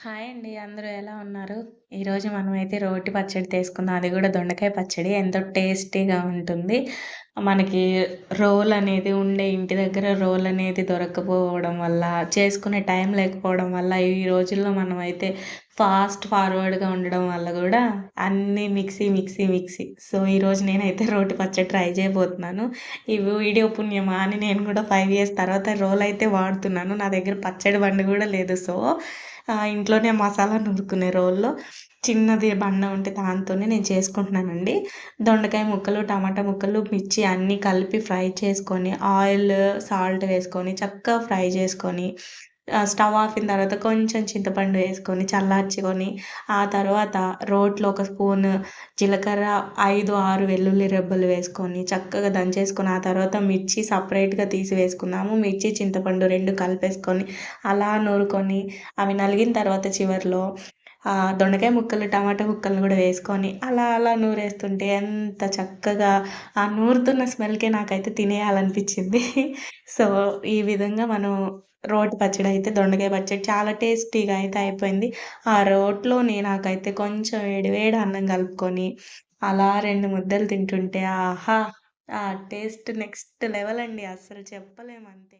Hi అండి. అందరూ ఎలా ఉన్నారు? ఈరోజు మనమైతే రోటి పచ్చడి తీసుకుందాం. అది కూడా దొండకాయ పచ్చడి. ఎంతో టేస్టీగా ఉంటుంది. మనకి రోల్ అనేది ఉండే ఇంటి దగ్గర రోల్ అనేది దొరకకపోవడం వల్ల, చేసుకునే టైం లేకపోవడం వల్ల, ఈ రోజుల్లో మనమైతే ఫాస్ట్ ఫార్వర్డ్‌గా ఉండడం వల్ల కూడా అన్నీ మిక్సీ, మిక్సీ, మిక్సీ. సో, ఈరోజు నేనైతే రోటి పచ్చడి ట్రై చేయబోతున్నాను. ఈ వీడియో పుణ్యమా అని నేను కూడా ఫైవ్ ఇయర్స్ తర్వాత రోల్ అయితే వాడుతున్నాను. నా దగ్గర పచ్చడి బండి కూడా లేదు. సో, ఇంట్లోనే మసాలా నూరుకునే రోల్లో చిన్నది బండ ఉంటే దాంతోనే నేను చేసుకుంటున్నానండి. దొండకాయ ముక్కలు, టమాటా ముక్కలు, మిర్చి అన్నీ కలిపి ఫ్రై చేసుకొని, ఆయిల్, సాల్ట్ వేసుకొని చక్కగా ఫ్రై చేసుకొని, స్టవ్ ఆపిన తర్వాత కొంచెం చింతపండు వేసుకొని చల్లార్చుకొని, ఆ తర్వాత రోట్లో ఒక స్పూన్ జీలకర్ర, 5, 6 వెల్లుల్లి రెబ్బలు వేసుకొని చక్కగా దంచేసుకొని, ఆ తర్వాత మిర్చి సపరేట్గా తీసి వేసుకున్నాము. మిర్చి, చింతపండు రెండు కలిపేసుకొని, అలా నూరుకొని, అవి నలిగిన తర్వాత చివర్లో దొండకాయ ముక్కలు, టమాటా ముక్కలను కూడా వేసుకొని, అలా అలా నూరేస్తుంటే ఎంత చక్కగా ఆ నూరుతున్న స్మెల్‌కే నాకైతే తినేయాలనిపించింది. సో, ఈ విధంగా మనం రోటి పచ్చడి అయితే దొండకాయ పచ్చడి చాలా టేస్టీగా అయితే అయిపోయింది. ఆ రోట్లోని నాకైతే కొంచెం వేడి వేడి అన్నం కలుపుకొని, అలా రెండు ముద్దలు తింటుంటే ఆహా! ఆ టేస్ట్ నెక్స్ట్ లెవెల్ అండి. అస్సలు చెప్పలేము అంతే.